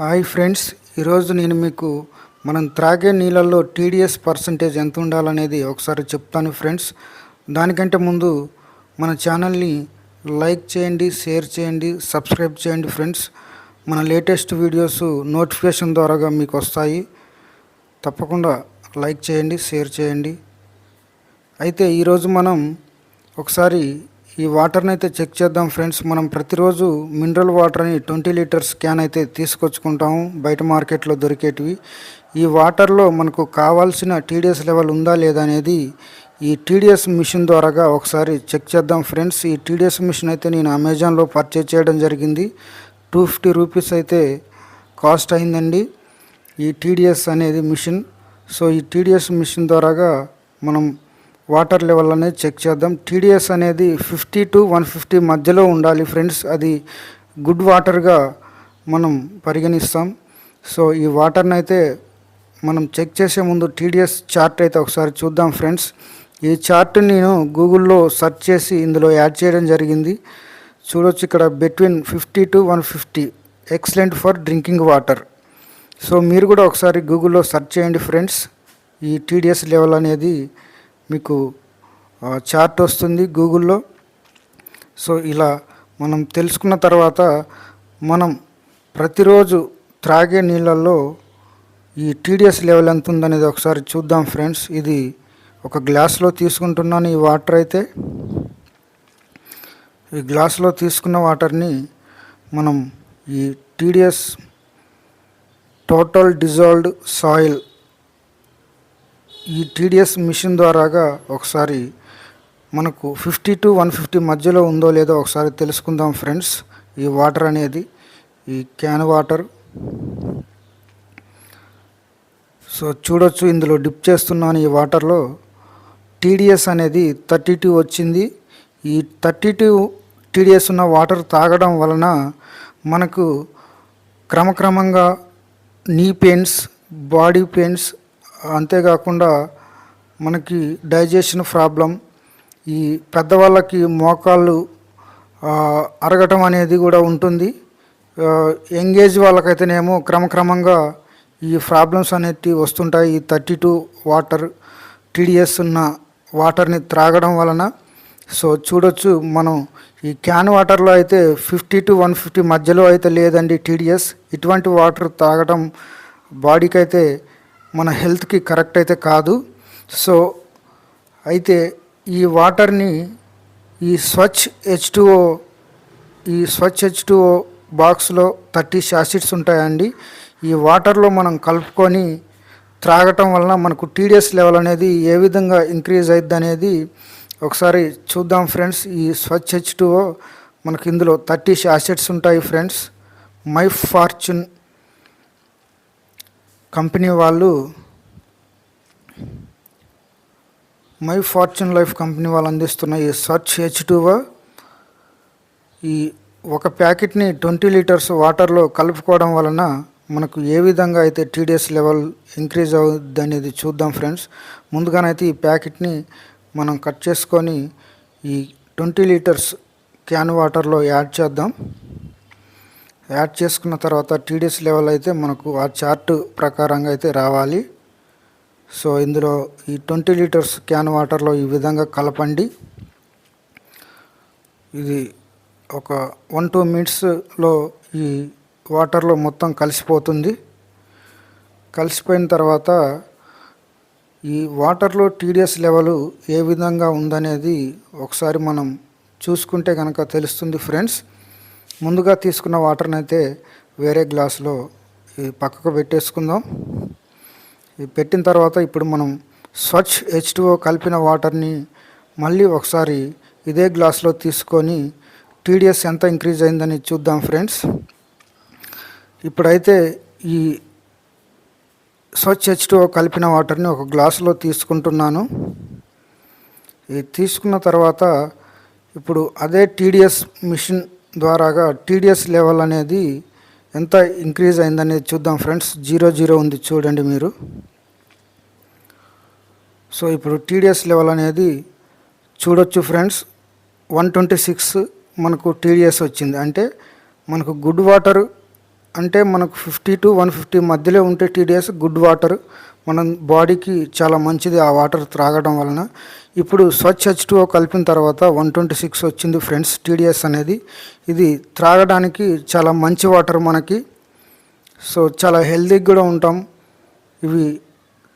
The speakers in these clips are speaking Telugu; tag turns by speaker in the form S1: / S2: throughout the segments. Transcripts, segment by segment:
S1: హాయ్ ఫ్రెండ్స్ ఈరోజు నేను మీకు మనం త్రాగే నీళ్ళల్లో టీడీఎస్ పర్సంటేజ్ ఎంత ఉండాలనేది ఒకసారి చెప్తాను ఫ్రెండ్స్. దానికంటే ముందు మన ఛానల్ని లైక్ చేయండి షేర్ చేయండి సబ్స్క్రైబ్ చేయండి ఫ్రెండ్స్. మన లేటెస్ట్ వీడియోస్ నోటిఫికేషన్ ద్వారాగా మీకు వస్తాయి. తప్పకుండా లైక్ చేయండి షేర్ చేయండి. అయితే ఈరోజు మనం ఒకసారి ఈ వాటర్ని అయితే చెక్ చేద్దాం ఫ్రెండ్స్. మనం ప్రతిరోజు మినరల్ వాటర్ని ట్వంటీ లీటర్స్ క్యాన్ అయితే తీసుకొచ్చుకుంటాము. బయట మార్కెట్లో దొరికేటివి. ఈ వాటర్లో మనకు కావాల్సిన టీడీఎస్ లెవెల్ ఉందా లేదా అనేది ఈ టీడీఎస్ మిషన్ ద్వారాగా ఒకసారి చెక్ చేద్దాం ఫ్రెండ్స్. ఈ టీడీఎస్ మిషన్ అయితే నేను అమెజాన్లో పర్చేజ్ చేయడం జరిగింది. టూ ఫిఫ్టీ రూపీస్ అయితే కాస్ట్ అయిందండి ఈ టీడీఎస్ అనేది మిషన్. సో ఈ టీడీఎస్ మిషన్ ద్వారాగా మనం వాటర్ లెవెల్ అనేది చెక్ చేద్దాం. టీడీఎస్ అనేది ఫిఫ్టీ టు వన్ ఫిఫ్టీ మధ్యలో ఉండాలి ఫ్రెండ్స్. అది గుడ్ వాటర్గా మనం పరిగణిస్తాం. సో ఈ వాటర్ని అయితే మనం చెక్ చేసే ముందు టీడీఎస్ చార్ట్ అయితే ఒకసారి చూద్దాం ఫ్రెండ్స్. ఈ చార్ట్ నేను గూగుల్లో సెర్చ్ చేసి ఇందులో యాడ్ చేయడం జరిగింది. చూడొచ్చు ఇక్కడ between fifty to one fifty excellent for drinking water so మీరు కూడా ఒకసారి గూగుల్లో సెర్చ్ చేయండి ఫ్రెండ్స్. ఈ టీడీఎస్ లెవెల్ అనేది మీకు చార్ట్ వస్తుంది గూగుల్లో సో ఇలా మనం తెలుసుకున్న తర్వాత మనం ప్రతిరోజు త్రాగే నీళ్ళల్లో ఈ టీడీఎస్ లెవెల్ ఎంత ఉందనేది ఒకసారి చూద్దాం ఫ్రెండ్స్. ఇది ఒక గ్లాస్లో తీసుకుంటున్నాను ఈ వాటర్ అయితే. ఈ గ్లాస్లో తీసుకున్న వాటర్ని మనం ఈ టీడీఎస్ టోటల్ డిజాల్వ్డ్ సాయిల్ ఈ టీడీఎస్ మిషన్ ద్వారాగా ఒకసారి మనకు ఫిఫ్టీ టు వన్ ఫిఫ్టీ మధ్యలో ఉందో లేదో ఒకసారి తెలుసుకుందాం ఫ్రెండ్స్. ఈ వాటర్ అనేది ఈ క్యాన్ వాటర్. సో చూడొచ్చు ఇందులో డిప్ చేస్తున్నాను ఈ వాటర్లో. టీడీఎస్ అనేది థర్టీ టూ వచ్చింది. ఈ థర్టీ టూ టీడీఎస్ ఉన్న వాటర్ తాగడం వలన మనకు క్రమక్రమంగా నీ పెయిన్స్ బాడీ పెయిన్స్ అంతేకాకుండా మనకి డైజెషన్ ప్రాబ్లం ఈ పెద్దవాళ్ళకి మోకాళ్ళు అరగటం అనేది కూడా ఉంటుంది. యంగ్ ఏజ్ వాళ్ళకైతేనేమో క్రమక్రమంగా ఈ ప్రాబ్లమ్స్ అనేవి వస్తుంటాయి. ఈ థర్టీ టూ వాటర్ టీడీఎస్ ఉన్న వాటర్ని త్రాగడం వలన. సో చూడొచ్చు మనం ఈ క్యాన్ వాటర్లో అయితే ఫిఫ్టీ టు వన్ ఫిఫ్టీ మధ్యలో అయితే లేదండి టీడీఎస్. ఇటువంటి వాటర్ తాగడం బాడీకి అయితే మన హెల్త్కి కరెక్ట్ అయితే కాదు. సో అయితే ఈ వాటర్ని ఈ స్వచ్ హెచ్ ఈ స్వచ్ఛ హెచ్ బాక్స్లో థర్టీ శాసిడ్స్ ఉంటాయండి. ఈ వాటర్లో మనం కలుపుకొని త్రాగటం వలన మనకు టీడీఎస్ లెవెల్ అనేది ఏ విధంగా ఇంక్రీజ్ అయింది అనేది ఒకసారి చూద్దాం ఫ్రెండ్స్. ఈ స్వచ్ఛ హెచ్ టూఓ మనకు ఇందులో థర్టీ యాసిడ్స్ ఉంటాయి ఫ్రెండ్స్. మై ఫార్చ్యూన్ కంపెనీ వాళ్ళు మై ఫార్చ్యూన్ లైఫ్ కంపెనీ వాళ్ళు అందిస్తున్న ఈ సర్చ్ హెచ్ ఈ ఒక ప్యాకెట్ని ట్వంటీ లీటర్స్ వాటర్లో కలుపుకోవడం వలన మనకు ఏ విధంగా అయితే టీడీఎస్ లెవెల్ ఇంక్రీజ్ అవుద్ది అనేది చూద్దాం ఫ్రెండ్స్. ముందుగానైతే ఈ ప్యాకెట్ని మనం కట్ చేసుకొని ఈ ట్వంటీ లీటర్స్ క్యాన్ వాటర్లో యాడ్ చేద్దాం. యాడ్ చేసుకున్న తర్వాత టీడీఎస్ లెవెల్ అయితే మనకు ఆ చార్ట్ ప్రకారంగా అయితే రావాలి. సో ఇందులో ఈ ట్వంటీ లీటర్స్ క్యాన్ వాటర్లో ఈ విధంగా కలపండి. ఇది ఒక వన్ టూ మినిట్స్లో ఈ వాటర్లో మొత్తం కలిసిపోతుంది. కలిసిపోయిన తర్వాత ఈ వాటర్లో టీడీఎస్ లెవెల్ ఏ విధంగా ఉందనేది ఒకసారి మనం చూసుకుంటే కనుక తెలుస్తుంది ఫ్రెండ్స్. ముందుగా తీసుకున్న వాటర్ని అయితే వేరే గ్లాసులో ఈ పక్కకు పెట్టేసుకుందాం. ఇది పెట్టిన తర్వాత ఇప్పుడు మనం స్వచ్ఛ హెచ్ కలిపిన వాటర్ని మళ్ళీ ఒకసారి ఇదే గ్లాస్లో తీసుకొని టీడీఎస్ ఎంత ఇంక్రీజ్ అయిందని చూద్దాం ఫ్రెండ్స్ ఇప్పుడైతే ఈ స్వచ్ఛ హెచ్ కలిపిన వాటర్ని ఒక గ్లాసులో తీసుకుంటున్నాను. ఇది తీసుకున్న తర్వాత ఇప్పుడు అదే టీడీఎస్ మిషన్ ద్వారాగా టీడీఎస్ లెవెల్ అనేది ఎంత ఇంక్రీజ్ అయిందనేది చూద్దాం ఫ్రెండ్స్. జీరో జీరో ఉంది చూడండి మీరు. సో ఇప్పుడు టీడీఎస్ లెవెల్ అనేది చూడొచ్చు ఫ్రెండ్స్. వన్ ట్వంటీ సిక్స్ మనకు టీడీఎస్ వచ్చింది. అంటే మనకు గుడ్ వాటర్ అంటే మనకు ఫిఫ్టీ టు వన్ ఫిఫ్టీ మధ్యలో ఉంటే టీడీఎస్ గుడ్ వాటర్ మన బాడీకి చాలా మంచిది ఆ వాటర్ త్రాగడం వలన. ఇప్పుడు స్వచ్ఛ హెచ్ టూ కలిపిన తర్వాత వన్ ట్వంటీ సిక్స్ వచ్చింది ఫ్రెండ్స్ టీడీఎస్ అనేది. ఇది త్రాగడానికి చాలా మంచి వాటర్ మనకి. సో చాలా హెల్తీగా కూడా ఉంటాం. ఇవి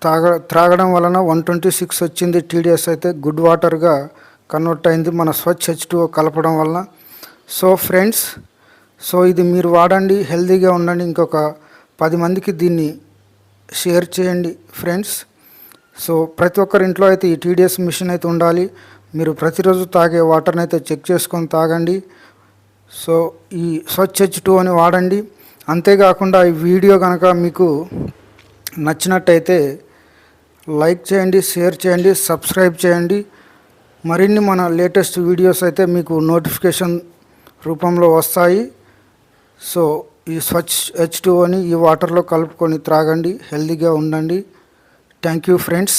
S1: తాగ త్రాగడం వలన వన్ ట్వంటీ సిక్స్ వచ్చింది టీడీఎస్ అయితే గుడ్ వాటర్గా కన్వర్ట్ అయింది మన స్వచ్ఛ హెచ్ టూ కలపడం వలన. సో ఫ్రెండ్స్ సో ఇది మీరు వాడండి హెల్తీగా ఉండండి. ఇంకొక పది మందికి దీన్ని షేర్ చేయండి ఫ్రెండ్స్. సో ప్రతి ఒక్కరి ఇంట్లో అయితే ఈ టీడీఎస్ మిషన్ అయితే ఉండాలి. మీరు ప్రతిరోజు తాగే వాటర్ని అయితే చెక్ చేసుకొని తాగండి. సో ఈ స్వచ్ఛ హెచ్ టూ అని వాడండి. అంతేకాకుండా ఈ వీడియో కనుక మీకు నచ్చినట్టయితే లైక్ చేయండి షేర్ చేయండి సబ్స్క్రైబ్ చేయండి. మరిన్ని మన లేటెస్ట్ వీడియోస్ అయితే మీకు నోటిఫికేషన్ రూపంలో వస్తాయి. సో ఈ స్వచ్ఛ హెచ్ టూని ఈ వాటర్లో కలుపుకొని త్రాగండి హెల్తీగా ఉండండి. Thank you friends